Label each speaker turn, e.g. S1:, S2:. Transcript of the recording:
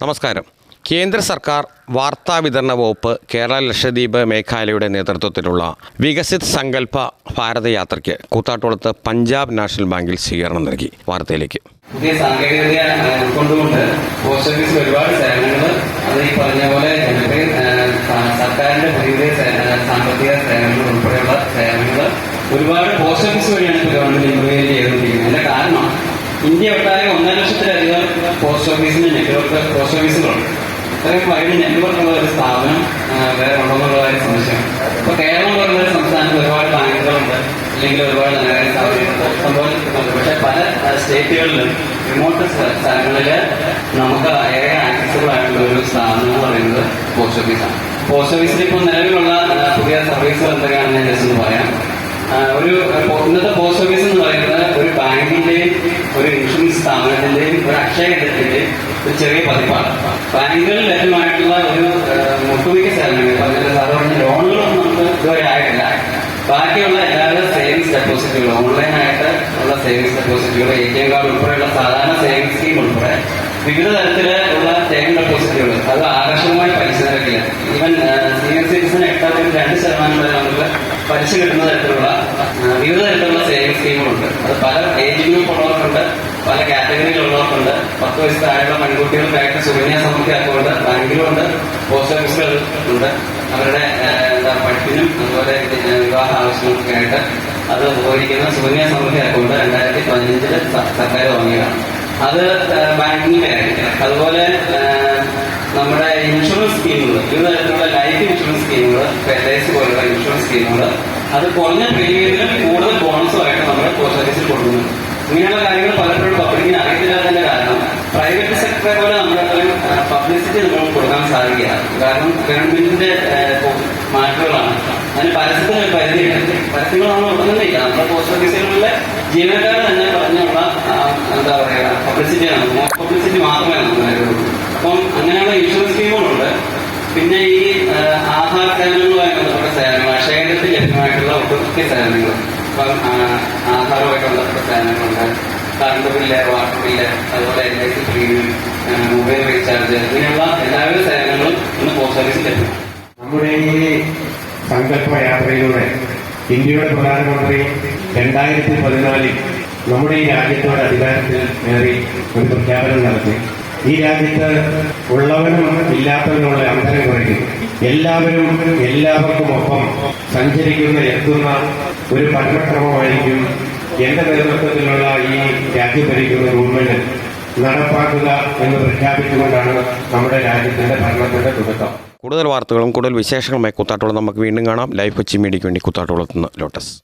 S1: നമസ്കാരം. കേന്ദ്ര സർക്കാർ വാർത്താ വിതരണ വകുപ്പ് കേരള ലക്ഷദ്വീപ് മേഘാലയയുടെ നേതൃത്വത്തിലുള്ള വികസിത് സങ്കല്പ ഭാരതയാത്രയ്ക്ക് കൂത്താട്ടുളത്ത് പഞ്ചാബ് നാഷണൽ ബാങ്കിൽ സ്വീകരണം നൽകി. വാർത്തയിലേക്ക്.
S2: പുതിയ സാങ്കേതികത ഏഹ്, ഉൾക്കൊണ്ടുകൊണ്ട് പോസ്റ്റ് ഓഫീസിൽ ഒരുപാട് സേവനങ്ങൾ അത് ഈ പറഞ്ഞ പോലെ സർക്കാരിന്റെ പുതിയ പുതിയ സാമ്പത്തിക സേവനങ്ങൾ ഉൾപ്പെടെയുള്ള സേവനങ്ങൾ ഒരുപാട് പോസ്റ്റ് ഓഫീസ് വഴിയാണ് ഗവൺമെന്റ് ഇംപ്ലിമെന്റ് ചെയ്തുകൊണ്ടിരിക്കുന്നത്. അതിന്റെ കാരണം ഇന്ത്യ ലക്ഷത്തിലധികം പോസ്റ്റ് ഓഫീസിന് നെറ്റ്വർക്ക് പോസ്റ്റ് ഓഫീസുകളുണ്ട് അതൊക്കെ വൈഡ് നെറ്റ്വർക്ക് ഉള്ള ഒരു സ്ഥാപനം വേറെ ഉണ്ടെന്നുള്ള കാര്യം സംശയം. ഇപ്പൊ കേരളം പോലുള്ള ഒരു സംസ്ഥാനത്ത് ഒരുപാട് ബാങ്കുകളുണ്ട്. അല്ലെങ്കിൽ ഒരുപാട് ധനകാര്യ സ്ഥാപനങ്ങളുണ്ട് സംഭവം പക്ഷെ പല സ്റ്റേറ്റുകളിലും റിമോട്ട് സ്ഥ- സ്ഥലങ്ങളിൽ നമുക്ക് ഏറെ ആക്സസിബിൾ ആയിട്ടുള്ള ഒരു സ്ഥാപനം എന്ന് പറയുന്നത് പോസ്റ്റ് ഓഫീസാണ് പോസ്റ്റ് ഓഫീസിൽ ഇപ്പോൾ നിലവിലുള്ള പുതിയ സർവീസുകൾ എന്തൊക്കെയാണെന്ന് ഞാൻ ജസ്റ്റ് ഒന്ന് പറയാം. ഒരു ഇന്നത്തെ പോസ്റ്റ് ഓഫീസ് സ്ഥാപനത്തിന്റെയും ഒരു അക്ഷയ കേന്ദ്രത്തിന്റെയും ഒരു ചെറിയ പതിപ്പാണ്. ബാങ്കുകളിൽ ലഭ്യമായിട്ടുള്ള ഒരു മുട്ടുമിക്ക സേവനങ്ങൾ പറഞ്ഞ സാധാരണ ലോണുകളൊന്നും നമുക്ക് ഇതുവരെ ആയിട്ടില്ല. ബാക്കിയുള്ള എല്ലാവരും സേവിങ്സ് ഡെപ്പോസിറ്റുകൾ ഓൺലൈനായിട്ട് ഉള്ള സേവിങ്സ് ഡെപ്പോസിറ്റുകൾ എ ടി എം കാർഡ് ഉൾപ്പെടെയുള്ള സാധാരണ സേവിങ്സ് സ്കീം ഉൾപ്പെടെ വിവിധ തരത്തിലുള്ള സേവിംഗ് ഡെപ്പോസിറ്റുകൾ അത് ആകർഷകമായി പലിശ നിരക്കില്ല ഈവൻ സീനിയർ സിറ്റിസൺ എട്ടാമത്തെ രണ്ട് ശതമാനം വരെ നമുക്ക് പലിശ കിട്ടുന്ന തരത്തിലുള്ള വിവിധ തരത്തിലുള്ള സേവിംഗ് സ്കീമുകളുണ്ട്. അത് പല ഏജ് ഗ്രൂപ്പ് ഉള്ളവർക്കുണ്ട് പല കാറ്റഗറിയിലുള്ളവർക്കുണ്ട്. പത്ത് വയസ്സ് താഴെയുള്ള പെൺകുട്ടികൾക്കായിട്ട് സുകന്യ സമൃദ്ധി അക്കൗണ്ട് ബാങ്കിലുണ്ട് പോസ്റ്റ് ഓഫീസുകൾ ഉണ്ട്. അവരുടെ എന്താ പഠിപ്പിനും അതുപോലെ വിവാഹ ആവശ്യങ്ങൾക്കൊക്കെ ആയിട്ട് അത് ഉപകരിക്കുന്ന സുകന്യ സമൃദ്ധി അക്കൗണ്ട് രണ്ടായിരത്തി പതിനഞ്ചിൽ സർക്കാർ വാങ്ങിയതാണ് അത് ബാങ്കിങ്ങിന്റെ ആയിരിക്കണം അതുപോലെ നമ്മുടെ ഇൻഷുറൻസ് സ്കീമുകൾ വിവിധ തരത്തിലുള്ള ലൈഫ് ഇൻഷുറൻസ് സ്കീമുകൾ എൽ പോലുള്ള ഇൻഷുറൻസ് സ്കീമുകൾ അത് കുറഞ്ഞ പ്രീമിയത്തിലും കൂടുതൽ ബോണസുമായിട്ട് നമ്മുടെ പോസ്റ്റ് ഓഫീസിൽ കൊടുക്കുന്നു. ഇങ്ങനെയുള്ള കാര്യങ്ങൾ പലപ്പോഴും പബ്ലിക്കിന് അറിയത്തില്ലാത്തതിന്റെ കാരണം പ്രൈവറ്റ് സെക്ടറെ പോലെ നമ്മൾ അത്രയും പബ്ലിസിറ്റി നമുക്ക് കൊടുക്കാൻ സാധിക്കില്ല. കാരണം ഗവൺമെന്റിന്റെ മാറ്റങ്ങളാണ്. അതിന് പരസ്യത്തിന് ഒരു പരിധിയുണ്ട് പരസ്യങ്ങൾ നമ്മൾ ഉണ്ടെന്നില്ല നമ്മുടെ പോസ്റ്റ് ഓഫീസുകളിലെ ജീവനക്കാർ തന്നെ പറഞ്ഞുള്ള എന്താ പറയുക പബ്ലിസിറ്റിയാണ് പബ്ലിസിറ്റി മാത്രമേ നമുക്ക് നൽകുള്ളൂ അപ്പം അങ്ങനെയുള്ള ഇൻഷുറൻസ് സ്കീമുകളുണ്ട് പിന്നെ ഈ ആധാർ സേവനങ്ങളുമായി ബന്ധപ്പെട്ട സേവനങ്ങൾ അക്ഷയത്തിൽ ലഭ്യമായിട്ടുള്ള ഒട്ടുമിക്ക സേവനങ്ങൾ ആധാറുമായിട്ട് ബന്ധപ്പെട്ട സേവനങ്ങളുണ്ട്. കറണ്ട് ബില്ല് വാട്ടർ ബില്ല് അതുപോലെ L I C premium mobile recharge ഇങ്ങനെയുള്ള എല്ലാവിധ സേവനങ്ങളും ഇന്ന് പോസ്റ്റ് ഓഫീസിൽ എത്തും
S3: നമ്മുടെ ഈ സങ്കല്പ യാത്രയിലൂടെ ഇന്ത്യയുടെ പ്രധാനമന്ത്രി രണ്ടായിരത്തി പതിനാലിൽ നമ്മുടെ ഈ രാജ്യത്തോട് അധികാരത്തിൽ കയറി ഒരു പ്രഖ്യാപനം നടത്തി. ഈ രാജ്യത്ത് ഉള്ളവനും ഇല്ലാത്തവനുമുള്ള അന്തരം കുറയ്ക്കും എല്ലാവരും എല്ലാവർക്കും ഒപ്പം സഞ്ചരിക്കുന്ന എത്തുന്ന ഒരു ഭരണക്രമമായിരിക്കും എന്റെ നേതൃത്വത്തിലുള്ള ഈ രാജ്യം ഭരിക്കുന്ന ഗവൺമെന്റ് നടപ്പാക്കുക എന്ന് പ്രഖ്യാപിച്ചുകൊണ്ടാണ് നമ്മുടെ രാജ്യത്തിന്റെ ഭരണത്തിന്റെ തുടക്കം.
S1: കൂടുതൽ വാർത്തകളും കൂടുതൽ വിശേഷങ്ങളുമായി കുത്താട്ടോളം നമുക്ക് വീണ്ടും കാണാം. ലൈഫ് കൊച്ചി മീഡിയയ്ക്ക് വേണ്ടി കുത്താട്ടോളത്തുനിന്ന് ലോട്ടസ്.